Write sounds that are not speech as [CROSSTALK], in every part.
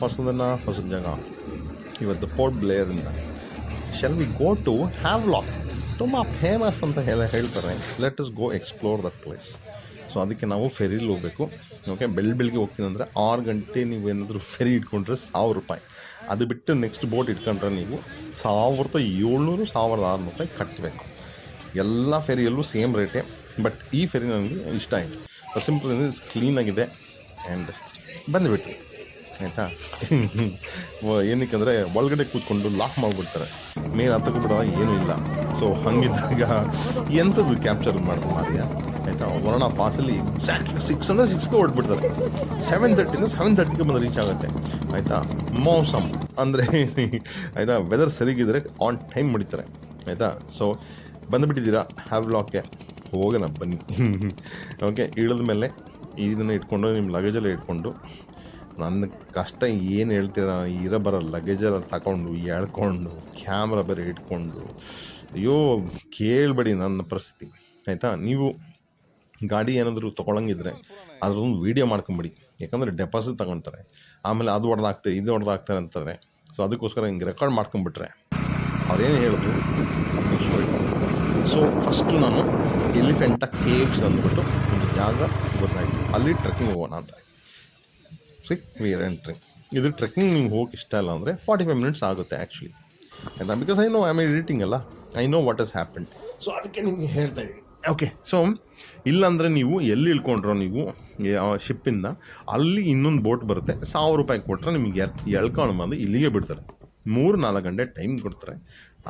ಹೊಸದನ್ನು ಹೊಸ ಜಾಗ ಇವತ್ತು Port ಬ್ಲೇರಿಂದ shall we go to have look ತುಂಬ ಫೇಮಸ್ ಅಂತ ಹೇಳ ಹೇಳ್ತಾರೆ. Let is go explore that place so ಅದಕ್ಕೆ ನಾವು ಫೆರಿಲಿ ಹೋಗಬೇಕು. ಓಕೆ ಬೆಳ್ ಬೆಳಿಗ್ಗೆ ಹೋಗ್ತೀನಿ ಅಂದರೆ ಆರು ಗಂಟೆ ನೀವು ಏನಾದರೂ ಫೆರಿ ಇಟ್ಕೊಂಡ್ರೆ ಸಾವಿರ ರೂಪಾಯಿ. ಅದು ಬಿಟ್ಟು ನೆಕ್ಸ್ಟ್ ಬೋಟ್ ಇಟ್ಕೊಂಡ್ರೆ ನೀವು ಸಾವಿರದ ಏಳ್ನೂರು, ಸಾವಿರದ ಆರುನೂರು ರೂಪಾಯಿ ಕಟ್ಟಬೇಕು ಎಲ್ಲ ಫೆರಿಯಲ್ಲೂ ಸೇಮ್ ರೇಟೇ ಬಟ್ ಈ ಫೆರಿ ನನಗೆ ಇಷ್ಟ ಆಯಿತು. ಸಿಂಪಲ್ ಅಂದರೆ ಕ್ಲೀನಾಗಿದೆ ಆ್ಯಂಡ್ ಬಂದುಬಿಟ್ರು ಆಯಿತಾ? ಏನಕ್ಕೆ ಅಂದರೆ ಒಳಗಡೆ ಕೂತ್ಕೊಂಡು ಲಾಕ್ ಮಾಡಿಬಿಡ್ತಾರೆ. ಮೇಲೆ ಕೂಡ ಏನೂ ಇಲ್ಲ. ಸೊ ಹಂಗಿದ್ದಾಗ ಎಂಥದ್ದು ಕ್ಯಾಪ್ಚರ್ ಮಾಡೋದು? ಮಾರಿಯ ಆಯಿತಾ ವರ್ಣ ಪಾಸಲ್ಲಿ ಎಕ್ಸಾಕ್ಟ್ಲಿ ಸಿಕ್ಸ್ ಅಂದರೆ ಸಿಕ್ಸ್ಗೆ ಹೊಡ್ಬಿಡ್ತಾರೆ ಸೆವೆನ್ ತರ್ಟಿಂದ ಸೆವೆನ್ ತರ್ಟಿಗೆ ಬಂದು ರೀಚ್ ಆಗುತ್ತೆ. ಆಯಿತಾ? ಮೌಸಮ್ ಅಂದರೆ ಆಯಿತಾ? ವೆದರ್ ಸರಿಗಿದ್ರೆ ಆನ್ ಟೈಮ್ ಮುಡಿತಾರೆ ಆಯಿತಾ? ಸೊ ಬಂದುಬಿಟ್ಟಿದ್ದೀರಾ? ಹ್ಯಾವ್ ಲಾಕ್ಗೆ ಹೋಗೋಣ, ಬನ್ನಿ. [LAUGHS] ಓಕೆ ಇಳಿದ ಮೇಲೆ ಇದನ್ನು ಇಟ್ಕೊಂಡು ನಿಮ್ಮ ಲಗೇಜಲ್ಲೇ ಇಟ್ಕೊಂಡು ನನ್ನ ಕಷ್ಟ ಏನು ಹೇಳ್ತೀರ? ಇರೋ ಬರೋ ಲಗೇಜೆಲ್ಲ ತಗೊಂಡು, ಎಳ್ಕೊಂಡು ಕ್ಯಾಮ್ರಾ ಬೇರೆ ಇಟ್ಕೊಂಡು. ಅಯ್ಯೋ, ಕೇಳಬೇಡಿ ನನ್ನ ಪರಿಸ್ಥಿತಿ. ಆಯಿತಾ? ನೀವು ಗಾಡಿ ಏನಾದರೂ ತೊಗೊಳಂಗಿದ್ರೆ ಅದರೊಂದು ವೀಡಿಯೋ ಮಾಡ್ಕೊಂಬಿಡಿ. ಯಾಕಂದರೆ ಡೆಪಾಸಿಟ್ ತಗೊಳ್ತಾರೆ ಆಮೇಲೆ ಅದು ಹೊಡೆದಾಗ್ತದೆ ಇದು ಹೊಡೆದಾಗ್ತಾರೆ ಅಂತಾರೆ. ಸೊ ಅದಕ್ಕೋಸ್ಕರ ಹಿಂಗೆ ರೆಕಾರ್ಡ್ ಮಾಡ್ಕೊಂಬಿಟ್ರೆ. ಅವ್ರೇನು ಹೇಳಿದ್ರು ಸೊ ಫಸ್ಟು ನಾನು ಎಲಿಫೆಂಟ ಕೇವ್ಸ್ ಅಂದ್ಬಿಟ್ಟು ಒಂದು ಜಾಗ ಗೊತ್ತಾಯಿತು. ಅಲ್ಲಿ ಟ್ರೆಕ್ಕಿಂಗ್ ಹೋಗೋಣ ಅಂತ. ಸಿಕ್ ವಿ ಆರ್ ಎಂಟ್ರಿಂಗ್ ಇದು ಟ್ರೆಕ್ಕಿಂಗ್ ನಿಮ್ಗೆ ಹೋಗಕ್ಕೆ ಇಷ್ಟ ಇಲ್ಲ ಅಂದರೆ ಫಾರ್ಟಿ ಫೈವ್ ಮಿನಿಟ್ಸ್ ಆಗುತ್ತೆ ಆ್ಯಕ್ಚುಲಿ ಆಯಿತಾ? Because I know I may editing ಅಲ್ಲ. I know what is happen so ಅದಕ್ಕೆ ನಿಮಗೆ ಹೇಳ್ತಾ ಇದ್ದೀನಿ. ಓಕೆ ಸೊ ಇಲ್ಲಾಂದರೆ ನೀವು ಎಲ್ಲಿ ಇಳ್ಕೊಂಡ್ರೋ ನೀವು ಶಿಪ್ಪಿಂದ ಅಲ್ಲಿ ಇನ್ನೊಂದು ಬೋಟ್ ಬರುತ್ತೆ, ಸಾವಿರ ರೂಪಾಯಿ ಕೊಟ್ಟರೆ ನಿಮಗೆ ಎಳ್ಕೊಂಡು ಬಂದು ಇಲ್ಲಿಗೆ ಬಿಡ್ತಾರೆ. ಮೂರು ನಾಲ್ಕು ಗಂಟೆ ಟೈಮ್ ಕೊಡ್ತಾರೆ.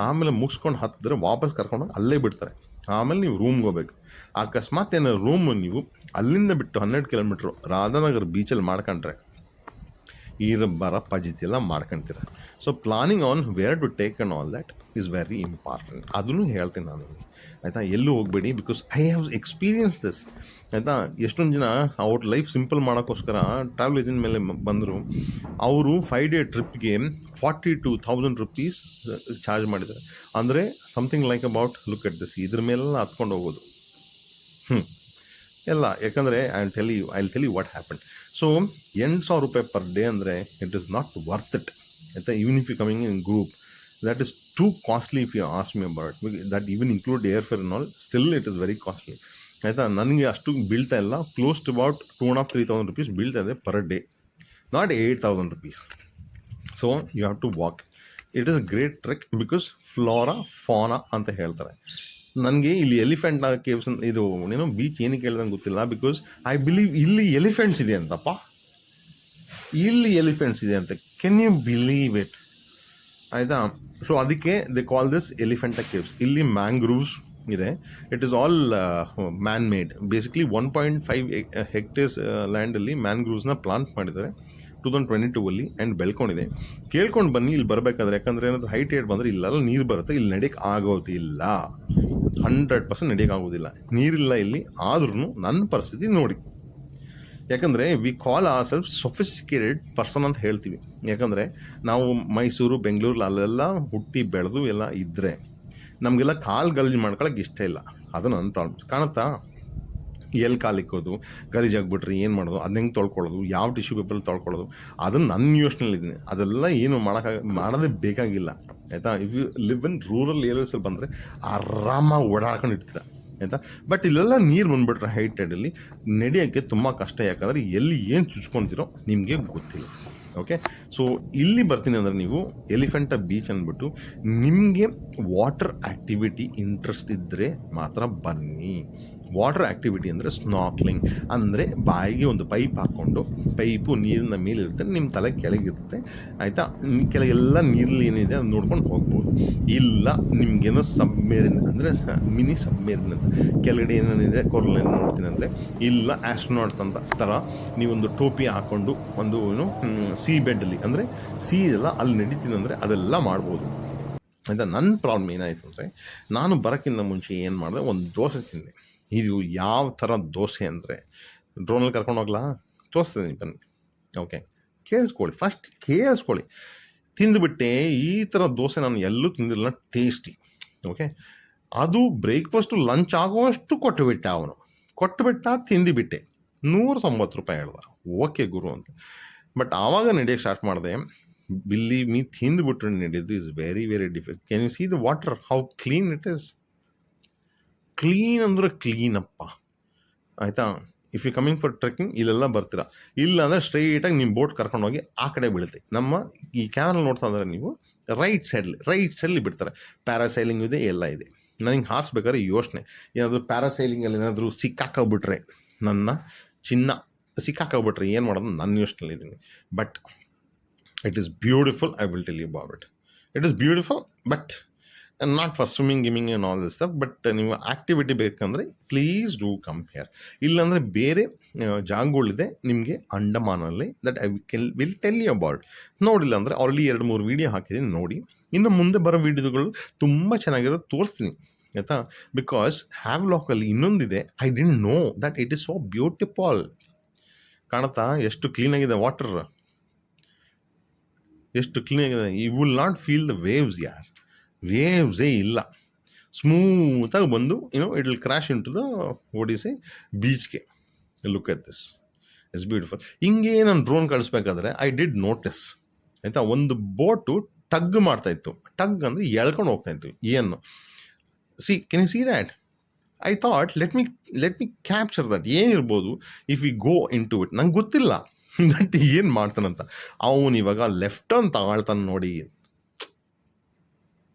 ಆಮೇಲೆ ಮುಗಿಸ್ಕೊಂಡು ಹತ್ತಿದ್ರೆ ವಾಪಸ್ ಕರ್ಕೊಂಡೋಗಿ ಅಲ್ಲೇ ಬಿಡ್ತಾರೆ. ಆಮೇಲೆ ನೀವು ರೂಮ್ಗೆ ಹೋಗ್ಬೇಕು. ಅಕಸ್ಮಾತ್ ಏನಾದ್ರು ರೂಮ್ ನೀವು ಅಲ್ಲಿಂದ ಬಿಟ್ಟು ಹನ್ನೆರಡು ಕಿಲೋಮೀಟ್ರು ರಾಧಾನಗರ್ ಬೀಚಲ್ಲಿ ಮಾಡ್ಕೊಂಡ್ರೆ ಇದು ಬರ ಎಲ್ಲ ಮಾಡ್ಕೊಂತೀರ so planning on where to take on all that is very important ಅದನ್ನು ಹೇಳ್ತೀನಿ ನಾನು ಆಯಿತಾ? ಎಲ್ಲೂ ಹೋಗಬೇಡಿ because I have experience this ಆಯಿತಾ? ಎಷ್ಟೊಂದು ಜನ ಅವ್ರ ಲೈಫ್ ಸಿಂಪಲ್ ಮಾಡೋಕ್ಕೋಸ್ಕರ ಟ್ರಾವೆಲ್ ಏಜೆಂಟ್ ಮೇಲೆ ಬಂದರು. ಅವರು ಫೈವ್ ಡೇ ಟ್ರಿಪ್ಗೆ forty two thousand rupees charge ಮಾಡಿದ್ದಾರೆ. ಅಂದರೆ something like about look at this ಇದ್ರ ಮೇಲೆಲ್ಲ ಹತ್ಕೊಂಡು ಹೋಗೋದು. ಹ್ಞೂ ಎಲ್ಲ. ಯಾಕಂದರೆ I tell you I tell you what happen so ಎಂಟು ಸಾವಿರ ರೂಪಾಯಿ ಪರ್ ಡೇ ಅಂದರೆ it is not worth it ಆಯಿತಾ even if you coming in group that is too costly if you ask me about that even include air fare all still it is very costly ಆಯಿತಾ ನನಗೆ ಅಷ್ಟು ಬೀಳ್ತಾ ಇಲ್ಲ close to about two and half three thousand rupees ಬೀಳ್ತಾ ಇದೆ per day not eight thousand rupees so you have to walk it is a great trek because flora fauna ಅಂತ ಹೇಳ್ತಾರೆ ನನಗೆ ಇಲ್ಲಿ ಎಲಿಫೆಂಟ್ನ ಕೇವ್ಸ್ ಇದು ಏನೋ ಬೀಚ್ ಏನಕ್ಕೆ ಹೇಳ್ದಂಗೆ ಗೊತ್ತಿಲ್ಲ ಬಿಕಾಸ್ ಐ ಬಿಲೀವ್ ಇಲ್ಲಿ ಎಲಿಫೆಂಟ್ಸ್ ಇದೆ ಅಂತಪ್ಪ. ಇಲ್ಲಿ ಎಲಿಫೆಂಟ್ಸ್ ಇದೆ ಅಂತ. ಕೆನ್ ಯು ಬಿಲೀವ್ ಇಟ್ ಆಯಿತಾ? ಸೊ ಅದಕ್ಕೆ they call this elephant caves ಇಲ್ಲಿ ಮ್ಯಾಂಗ್ರೂವ್ಸ್ ಇದೆ. It is all man made basically one point five hectares ಲ್ಯಾಂಡಲ್ಲಿ ಮ್ಯಾಂಗ್ರೂವ್ಸ್ನ ಪ್ಲಾಂಟ್ ಮಾಡಿದ್ದಾರೆ. ಟೂ ತೌಸಂಡ್ ಟ್ವೆಂಟಿ ಟೂ ಅಲ್ಲಿ ಆ್ಯಂಡ್ ಬೆಳ್ಕೊಂಡಿದೆ. ಕೇಳ್ಕೊಂಡು ಬನ್ನಿ, ಇಲ್ಲಿ ಬರಬೇಕಾದ್ರೆ. ಯಾಕಂದರೆ ಏನಾದರೂ ಹೈಟ್ ಏಟ್ ಬಂದರೆ ಇಲ್ಲೆಲ್ಲ ನೀರು ಬರುತ್ತೆ. ಇಲ್ಲಿ ನಡೆಯಕ್ಕೆ ಆಗೋದಿಲ್ಲ. ಹಂಡ್ರೆಡ್ ಪರ್ಸೆಂಟ್ ನಡೆಯೋಕ್ಕಾಗೋದಿಲ್ಲ ನೀರಿಲ್ಲ ಇಲ್ಲಿ ಆದ್ರೂ ನನ್ನ ಪರಿಸ್ಥಿತಿ ನೋಡಿ. ಯಾಕಂದರೆ ವಿ ಕಾಲ್ ಆ ಸೆಲ್ಫ್ ಸೊಫಿಸ್ಟಿಕೇಟೆಡ್ ಪರ್ಸನ್ ಅಂತ ಹೇಳ್ತೀವಿ. ಯಾಕಂದರೆ, ನಾವು ಮೈಸೂರು ಬೆಂಗಳೂರು ಅಲ್ಲೆಲ್ಲ ಹುಟ್ಟಿ ಬೆಳೆದು ಎಲ್ಲ ಇದ್ದರೆ ನಮಗೆಲ್ಲ ಕಾಲು ಗಲೀಜು ಮಾಡ್ಕೊಳಕ್ಕೆ ಇಷ್ಟ ಇಲ್ಲ. ಅದು ನನ್ನ ಪ್ರಾಬ್ಲಮ್ಸ್ ಕಾಣುತ್ತಾ? ಎಲ್ಲಿ ಕಾಲಿಕ್ಕೋದು, ಗಲೀಜ್ ಆಗ್ಬಿಟ್ರೆ, ಏನು ಮಾಡೋದು ಅದನ್ನ ಹೆಂಗೆ ತೊಳ್ಕೊಳ್ಳೋದು, ಯಾವ ಟಿಶ್ಯೂ ಪೇಪರಲ್ಲಿ ತೊಳ್ಕೊಳ್ಳೋದು, ಅದನ್ನು ನನ್ನ ಯೋಚನೆಯಲ್ಲಿದ್ದೀನಿ ಅದೆಲ್ಲ ಏನು ಮಾಡೋಕ್ಕಾಗ, ಮಾಡೋದೇ ಬೇಕಾಗಿಲ್ಲ. ಆಯಿತಾ? If you live in rural ಏರಿಯಾಸಲ್ಲಿ ಬಂದರೆ ಆರಾಮಾಗಿ ಓಡಾಡ್ಕೊಂಡು ಇರ್ತೀರ. ಆಯಿತಾ? ಬಟ್ ಇಲ್ಲೆಲ್ಲ ನೀರು ಬಂದುಬಿಟ್ರೆ ಹೈಟೆಡಲ್ಲಿ ನಡೆಯೋಕ್ಕೆ ತುಂಬ ಕಷ್ಟ. ಯಾಕಂದರೆ ಎಲ್ಲಿ ಏನು ಚುಚ್ಕೊತೀರೋ ನಿಮಗೆ ಗೊತ್ತಿಲ್ಲ. ಓಕೆ ಸೊ ಇಲ್ಲಿ ಬರ್ತೀನಿ ಅಂದರೆ ನೀವು ಎಲಿಫೆಂಟ ಬೀಚ್ ಅಂದ್ಬಿಟ್ಟು ನಿಮಗೆ ವಾಟರ್ ಆ್ಯಕ್ಟಿವಿಟಿ ಇಂಟ್ರೆಸ್ಟ್ ಇದ್ದರೆ ಮಾತ್ರ ಬನ್ನಿ. ವಾಟರ್ ಆ್ಯಕ್ಟಿವಿಟಿ ಅಂದರೆ ಸ್ನಾಕ್ಲಿಂಗ್ ಅಂದರೆ ಬಾಯಿಗೆ ಒಂದು ಪೈಪ್ ಹಾಕ್ಕೊಂಡು ಪೈಪು ನೀರಿನ ಮೇಲಿರುತ್ತೆ ನಿಮ್ಮ ತಲೆ ಕೆಳಗಿರುತ್ತೆ, ಆಯಿತಾ? ಕೆಳಗೆಲ್ಲ ನೀರಲ್ಲಿ ಏನಿದೆ ಅದು ನೋಡ್ಕೊಂಡು ಹೋಗ್ಬೋದು. ಇಲ್ಲ, ನಿಮಗೇನೋ ಸಬ್ಮೇರಿನ್ ಅಂದರೆ ಮಿನಿ ಸಬ್ಮೇರಿನ್ ಅಂತ. ಕೆಳಗಡೆ ಏನೇನಿದೆ ಕೊರಲೇನು ನೋಡ್ತೀನಿ ಅಂದರೆ. ಇಲ್ಲ ಆಸ್ಟ್ರೋನಾಟ್ ಅಂತ ಥರ ನೀವೊಂದು ಟೋಪಿ ಹಾಕ್ಕೊಂಡು ಒಂದು, ಏನು ಸಿ ಬೆಡ್ಡಲ್ಲಿ ಅಂದರೆ ಸಿ ಎಲ್ಲ ಅಲ್ಲಿ ನಡೀತೀನಿ ಅಂದರೆ ಅದೆಲ್ಲ ಮಾಡ್ಬೋದು. ಆಯಿತಾ? ನನ್ನ ಪ್ರಾಬ್ಲಮ್ ಏನಾಯಿತು ಅಂದರೆ, ನಾನು ಬರೋಕ್ಕಿಂತ ಮುಂಚೆ ಏನು ಮಾಡಿದೆ, ಒಂದು ದೋಸೆ ತಿಂದೆ. ಇದು ಯಾವ ಥರ ದೋಸೆ ಅಂದರೆ? ಡ್ರೋನಲ್ಲಿ ಕರ್ಕೊಂಡು ಹೋಗ್ಲಾ? ತೋರಿಸ್ತೀನಿ ಬನ್ನಿ. ಓಕೆ ಕೇಳಿಸ್ಕೊಳ್ಳಿ ಫಸ್ಟ್ ಕೇಳಿಸ್ಕೊಳ್ಳಿ. ತಿಂದುಬಿಟ್ಟೆ, ಈ ಥರ ದೋಸೆ ನಾನು ಎಲ್ಲೂ ತಿಂದಿರಲ್ಲ ಟೇಸ್ಟಿ ಓಕೆ ಅದು ಬ್ರೇಕ್ಫಾಸ್ಟು ಲಂಚ್ ಆಗುವಷ್ಟು ಕೊಟ್ಟುಬಿಟ್ಟೆ ಅವನು. ಕೊಟ್ಟುಬಿಟ್ಟ, ತಿಂದುಬಿಟ್ಟೆ. ನೂರ ತೊಂಬತ್ತು ರೂಪಾಯಿ ಹೇಳ್ದ. ಓಕೆ ಗುರು ಅಂತ. ಬಟ್ ಆವಾಗ ನಡೆಯೋಕ್ಕೆ ಸ್ಟಾರ್ಟ್ ಮಾಡಿದೆ, ಬಿಲ್ಲಿ ಮೀ ತಿಂದುಬಿಟ್ರೆ ನಡೆಯೋದು is very very difficult can you see the water how clean it is clean ಅಂದ್ರೆ ಕ್ಲೀನಪ್ಪ ಆಯಿತಾ? If you coming for trekking ಇಲ್ಲೆಲ್ಲ ಬರ್ತೀರಾ. ಇಲ್ಲ ಅಂದರೆ ಸ್ಟ್ರೈಟಾಗಿ ನಿಮ್ಮ ಬೋಟ್ ಕರ್ಕೊಂಡೋಗಿ ಆ ಕಡೆ ಬೀಳುತ್ತೆ. ನಮ್ಮ ಈ ಕ್ಯಾನಲ್ ನೋಡ್ತಾ ಅಂದರೆ ನೀವು ರೈಟ್ ಸೈಡ್ಲಿ ರೈಟ್ ಸೈಡ್ಲಿ ಬಿಡ್ತಾರೆ. ಪ್ಯಾರಾಸೈಲಿಂಗ್ ಇದೆ, ಎಲ್ಲ ಇದೆ. ನನಗೆ ಹಾರಿಸ್ಬೇಕಾದ್ರೆ ಯೋಚನೆ. ಏನಾದರೂ ಪ್ಯಾರಾಸೈಲಿಂಗಲ್ಲಿ ಏನಾದರೂ ಸಿಕ್ಕಾಕೋಗ್ಬಿಟ್ರೆ ನನ್ನ ಚಿನ್ನ ಸಿಕ್ಕಾಕೋಗ್ಬಿಟ್ರೆ ಏನು ಮಾಡೋದು? ನನ್ನ ಯೋಚನೆಲ್ಲಿ ಇದ್ದೀನಿ but it is beautiful I will tell you about it it is beautiful but not for swimming ಗಿಮಿಂಗ್ and all this stuff but ನೀವು ಆ್ಯಕ್ಟಿವಿಟಿ ಬೇಕಂದರೆ ಪ್ಲೀಸ್ ಡೂ ಕಮ್ ಹಿಯರ್ ಇಲ್ಲಾಂದರೆ ಬೇರೆ ಜಾಗಗಳಿದೆ ನಿಮಗೆ ಅಂಡಮಾನಲ್ಲಿ ದಟ್ ಐ ಕೆಲ್ ವಿಲ್ ಟೆಲ್ ಯು ಅಬೌಟ್ ನೋಡಿಲ್ಲ ಅಂದರೆ ಆಲ್ರೆಡಿ ಎರಡು, ಮೂರು ವೀಡಿಯೋ ಹಾಕಿದ್ದೀನಿ ನೋಡಿ. ಇನ್ನು ಮುಂದೆ ಬರೋ ವೀಡಿಯೋಗಳು ತುಂಬ ಚೆನ್ನಾಗಿರೋದು ತೋರಿಸ್ತೀನಿ, ಆಯಿತಾ? ಬಿಕಾಸ್ ಹ್ಯಾವ್ ಲಾಕಲ್ಲಿ ಇನ್ನೊಂದಿದೆ I didn't know that it is so beautiful ಕಾಣುತ್ತಾ? ಎಷ್ಟು ಕ್ಲೀನಾಗಿದೆ ವಾಟರ್ ಎಷ್ಟು ಕ್ಲೀನಾಗಿದೆ you will not feel the waves ಯಾರ್? ವೇವ್ಸೇ ಇಲ್ಲ. ಸ್ಮೂತಾಗಿ ಬಂದು ಏನೋ it will crash into the ಓಡಿಸಿ ಬೀಚ್ಗೆ look at this it's beautiful ಹಿಂಗೆ ನಾನು ಡ್ರೋನ್ ಕಳಿಸ್ಬೇಕಾದ್ರೆ ಐ ಡಿಡ್ ನೋಟಿಸ್ ಆಯಿತಾ? ಒಂದು ಬೋಟು ಟಗ್ ಮಾಡ್ತಾ ಇತ್ತು. ಟಗ್ ಅಂದರೆ ಎಳ್ಕೊಂಡು ಹೋಗ್ತಾ ಇತ್ತು, ಏನು? See can you see that I thought let me let me capture that ಏನಿರ್ಬೋದು if you go into it ನಂಗೆ ಗೊತ್ತಿಲ್ಲ. [LAUGHS] ದಟ್ ಏನು ಮಾಡ್ತಾನಂತ? ಅವನು ಇವಾಗ ಲೆಫ್ಟ್ ಟರ್ನ್ ತಗೊಳ್ತಾನೆ ನೋಡಿ.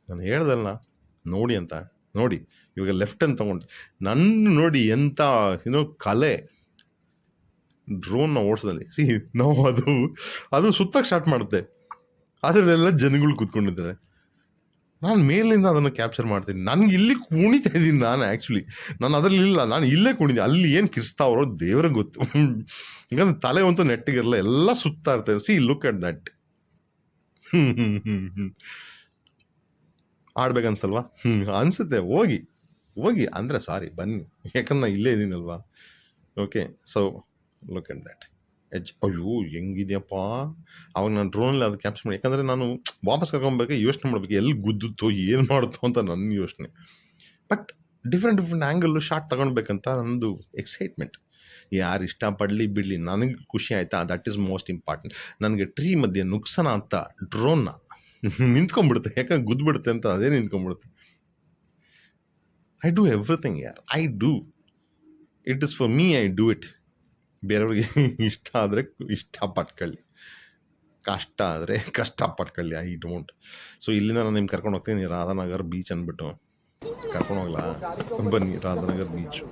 ನಾನು ಹೇಳ್ದಲ್ಲ ನೋಡಿ ಅಂತ. ನೋಡಿ, ಇವಾಗ ಲೆಫ್ಟ್ ಅನ್ನು ತಗೊಂಡು. ನನ್ನ ನೋಡಿ ಎಂಥ ಏನೋ ಕಲೆ. ಡ್ರೋನ್ನ ಓಡಿಸೋದಲ್ಲಿ. ಸಿ ನಾವು ಅದು ಅದು ಸುತ್ತಕ್ಕೆ ಸ್ಟಾರ್ಟ್ ಮಾಡುತ್ತೆ. ಅದರಲ್ಲೆಲ್ಲ ಜನಗಳು ಕೂತ್ಕೊಂಡಿದ್ದಾರೆ. ನಾನು ಮೇಲಿಂದ ಅದನ್ನು ಕ್ಯಾಪ್ಚರ್ ಮಾಡ್ತೀನಿ. ನನಗೆ ಇಲ್ಲಿ ಕುಣಿತಾ ಇದ್ದೀನಿ ನಾನು ಆ್ಯಕ್ಚುಲಿ ನಾನು ಅದರಲ್ಲಿ ಇಲ್ಲ ನಾನು ಇಲ್ಲೇ ಕುಣಿದೆ. ಅಲ್ಲಿ ಏನು ಕಿರಿಸ್ತಾವ್ರೋ ದೇವ್ರಿಗೆ ಗೊತ್ತು. ಯಾಕಂದ್ರೆ ತಲೆ ಅಂತೂ ನೆಟ್ಟಿಗಿರಲ್ಲ, ಎಲ್ಲ ಸುತ್ತಾ ಇರ್ತದೆ ಸಿ ಲುಕ್ ಅಟ್ ದಟ್ ಆಡ್ಬೇಕನ್ಸಲ್ವಾ? ಹ್ಞೂ ಅನಿಸುತ್ತೆ. ಹೋಗಿ. ಹೋಗಿ. ಅಂದರೆ ಸಾರಿ ಬನ್ನಿ. ಯಾಕಂದ್ರೆ ಇಲ್ಲೇ ಇದ್ದೀನಲ್ವಾ? Okay so look at that edge, ಅಯ್ಯೋ, ಹೆಂಗಿದೆಯಪ್ಪ? ಅವಾಗ ನಾನು ಡ್ರೋನಲ್ಲಿ ಅದು ಕ್ಯಾಪ್ಚರ್ ಮಾಡಿ. ಯಾಕಂದರೆ ನಾನು ವಾಪಸ್ ಕರ್ಕೊಬೇಕು ಯೋಚನೆ ಮಾಡಬೇಕು, ಎಲ್ಲಿ ಗುದ್ದುತ್ತೋ, ಏನು ಮಾಡುತ್ತೋ ಅಂತ ನನ್ನ ಯೋಚನೆ. But different different angle shot ತಗೊಳ್ಬೇಕಂತ ನಂದು ಎಕ್ಸೈಟ್ಮೆಂಟ್ ಯಾರು ಇಷ್ಟಪಡಲಿ ಬಿಡಲಿ, ನನಗೆ ಖುಷಿ ಆಯಿತಾ? ದಟ್ ಈಸ್ ಮೋಸ್ಟ್ ಇಂಪಾರ್ಟೆಂಟ್ ನನಗೆ ಟ್ರೀ ಮಧ್ಯೆ ನುಕ್ಸನ ಅಂತ ಡ್ರೋನ್ನ [LAUGHS] ನಿಂತ್ಕೊಂಡ್ಬಿಡುತ್ತೆ. ಯಾಕಂದ್ರೆ ಗುದ್ಬಿಡುತ್ತೆ ಅಂತ ಅದೇ ನಿಂತ್ಕೊಂಡ್ಬಿಡುತ್ತೆ. ಐ ಡೂ ಎವ್ರಿಥಿಂಗ್ ಯಾರ್ I do it is for me I do it ಬೇರೆಯವ್ರಿಗೆ ಇಷ್ಟ ಆದರೆ ಇಷ್ಟಪಟ್ಕೊಳ್ಳಿ. ಕಷ್ಟ ಆದರೆ ಕಷ್ಟ ಪಟ್ಕೊಳ್ಳಿ ಐ ಡೋಂಟ್ ಸೊ ಇಲ್ಲಿಂದ ನಾನು ನಿಮ್ಗೆ ಕರ್ಕೊಂಡು ಹೋಗ್ತೀನಿ, ರಾಧಾನಗರ್ ಬೀಚ್ ಅಂದ್ಬಿಟ್ಟು. ಕರ್ಕೊಂಡು ಹೋಗ್ಲಾ? ಬನ್ನಿ, ರಾಧಾನಗರ್ ಬೀಚು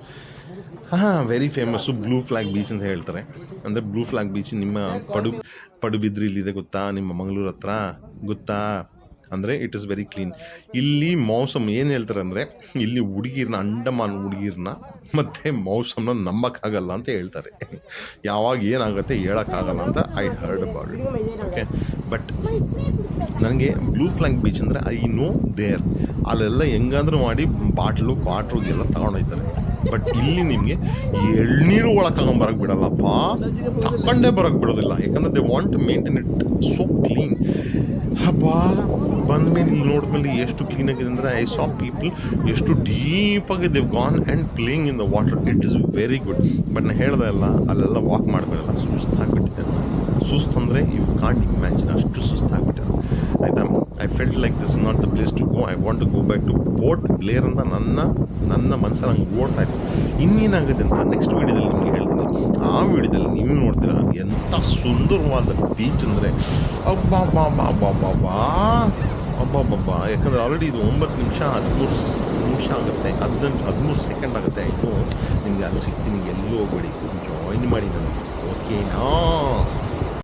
ಹಾಂ very famous blue flag beach ಅಂತ ಹೇಳ್ತಾರೆ. ಅಂದರೆ ಬ್ಲೂ ಫ್ಲಾಗ್ ಬೀಚ್ ನಿಮ್ಮ ಪಡು, ಪಡುಬಿದ್ರಿ ಇಲ್ಲಿದೆ ಗೊತ್ತಾ? ನಿಮ್ಮ ಮಂಗಳೂರು ಹತ್ರ? ಗೊತ್ತಾ? ಅಂದರೆ ಇಟ್ ಇಸ್ ವೆರಿ ಕ್ಲೀನ್ ಇಲ್ಲಿ ಮೌಸಮ್ ಏನು ಹೇಳ್ತಾರೆ ಅಂದರೆ, ಇಲ್ಲಿ ಹುಡುಗಿರ್ನ, ಅಂಡಮಾನ್ ಹುಡುಗಿರ್ನ ಮತ್ತು ಮೌಸಮ್ನ ನಂಬಕ್ಕಾಗಲ್ಲ ಅಂತ ಹೇಳ್ತಾರೆ. ಯಾವಾಗ ಏನಾಗುತ್ತೆ ಹೇಳೋಕ್ಕಾಗಲ್ಲ ಅಂತ I heard about okay but ನನಗೆ ಬ್ಲೂ ಫ್ಲ್ಯಾಂಕ್ ಬೀಚ್ ಅಂದರೆ ಐ ನೋ ದೇರ್ ಅಲ್ಲೆಲ್ಲ ಹೆಂಗಾದ್ರೂ ಮಾಡಿ ಬಾಟ್ಲು ಕ್ವಾಟ್ರು ಎಲ್ಲ ತಗೊಂಡೋಗ್ತಾರೆ ಬಟ್ ಇಲ್ಲಿ ನಿಮಗೆ ಎಳ್ನೀರು ಒಳಗೆ ಬರಕ್ಕೆ ಬಿಡಲ್ಲಪ್ಪ. ತಗೊಂಡೇ ಬರೋಕ್ಕೆ ಬಿಡೋದಿಲ್ಲ. ಯಾಕಂದ್ರೆ they want maintain it so clean ಹಬ್ಬ ಬಂದಮೇಲೆ ಇಲ್ಲಿ ನೋಡಿದ್ಮೇಲೆ ಎಷ್ಟು ಕ್ಲೀನ್ ಆಗಿದೆ ಅಂದರೆ ಐ ಸಾ ಪೀಪಲ್ ಎಷ್ಟು ಡೀಪಾಗಿ they've gone and playing in the water it is very good but ನಾನು ಹೇಳ್ದೆ ಅಲ್ಲ, ಅಲ್ಲೆಲ್ಲ ವಾಕ್ ಮಾಡಬೇಕಲ್ಲ ಸುಸ್ತಾಗ್ಬಿಟ್ಟಿದೆ. ಸುಸ್ತು ಅಂದರೆ ಯು ಕಾಂಟ್ ಇಮ್ಯಾಜಿನ್ ಅಷ್ಟು ಸುಸ್ತಾಗ್ಬಿಟ್ಟಿದೆ. ಆಯಿತಾ? I felt like this not the place to go I want to go back to Port Blair ಅಂತ ನನ್ನ ನನ್ನ ಮನಸ್ಸಲ್ಲಿ ಹಂಗೆ ಓಡ್ತಾ ಇತ್ತು. ಇನ್ನೇನಾಗುತ್ತೆ ಅಂತ ನೆಕ್ಸ್ಟ್ ವೀಡಿಯೋದಲ್ಲಿ ನಿಮಗೆ ಹೇಳ್ತೀನಿ. ಆ ವೀಡಿಯೋದಲ್ಲಿ ನೀವು ನೋಡ್ತೀರಾ, ಎಂಥ ಸುಂದರವಾದ ಬೀಚ್ ಅಂದರೆ ಅಬ್ಬಾ ಬಾ ಬಾ ಬಾ ಬಾ ಬಾ ಯಾಕಂದರೆ ಆಲ್ರೆಡಿ ಇದು ಒಂಬತ್ತು ನಿಮಿಷ, ಹದಿಮೂರು ನಿಮಿಷ ಆಗುತ್ತೆ, ಹದಿನೆಂಟು, ಹದಿಮೂರು ಸೆಕೆಂಡ್ ಆಗುತ್ತೆ. ಆಯಿತು. ನಿಮಗೆ ಅಲ್ಲಿ ಸಿಗ್ತೀನಿ, ಎಲ್ಲೂ ಹೋಗ್ಬೇಡಿ. ಜಾಯಿನ್ ಮಾಡಿ ನನಗೆ. ಓಕೆನಾ